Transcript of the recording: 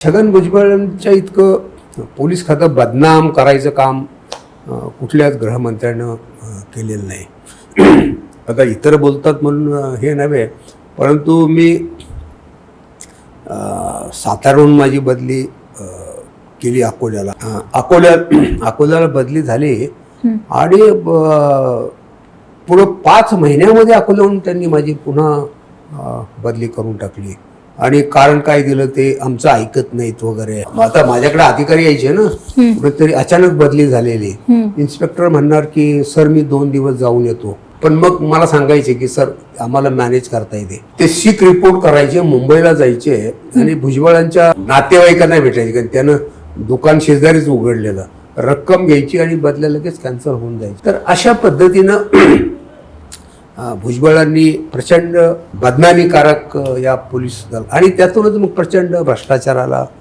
छगन भुजबळांच्या इतकं पोलीस खातं बदनाम करायचं काम कुठल्याच गृहमंत्र्यानं केलेलं नाही. आता इतर बोलतात म्हणून हे नव्हे परंतु मी अं, साताऱ्याहून माझी बदली केली अकोल्याला. अकोल्यात अकोल्याला बदली झाली आणि पुढं पाच महिन्यामध्ये अकोल्याहून त्यांनी माझी पुन्हा बदली करून टाकली. आणि कारण काय दिलं ते आमचं ऐकत नाहीत वगैरे. आता माझ्याकडे अधिकारी यायचे ना कुठेतरी अचानक बदली झालेली. इन्स्पेक्टर म्हणणार की सर मी दोन दिवस जाऊन येतो. पण मग मला सांगायचे की सर आम्हाला मॅनेज करता येते. ते सीक रिपोर्ट करायचे मुंबईला जायचे आणि भुजबळांच्या नातेवाईकांना भेटायचे कारण त्यानं दुकान शेजारीच उघडलेलं. रक्कम घ्यायची आणि बदल्या लगेच कॅन्सल होऊन जायची. तर अशा पद्धतीनं भुजबळांनी प्रचंड बदनामीकारक या पोलीस दल आणि त्यातूनच मग प्रचंड भ्रष्टाचाराला